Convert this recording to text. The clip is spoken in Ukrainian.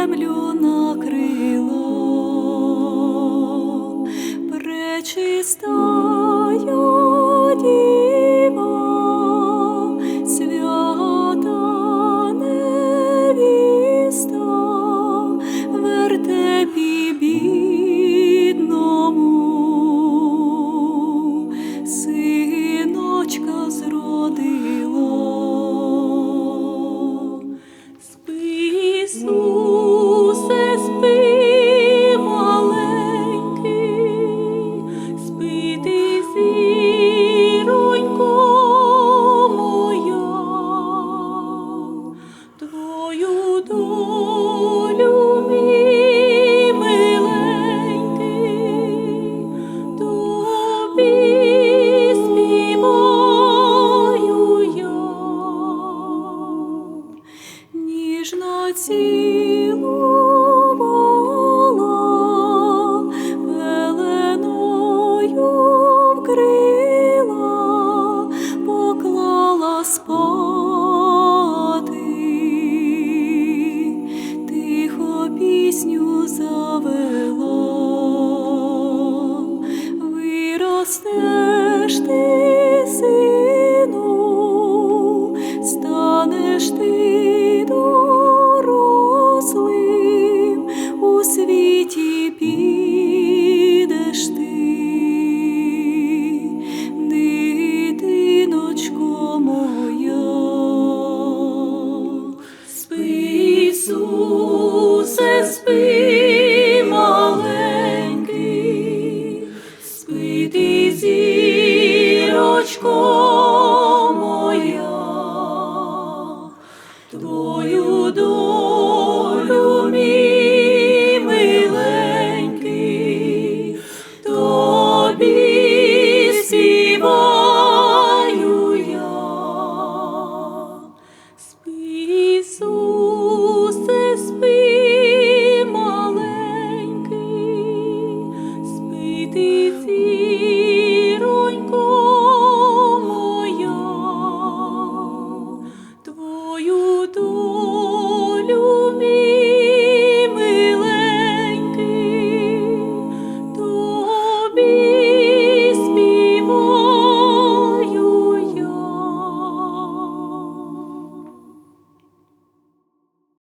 землю накрило, поцілувала, пеленою вкрила, поклала спати, тихо пісню завела, виростеш сину, станеш ти. спи, маленький, спи ти, зірочко моя.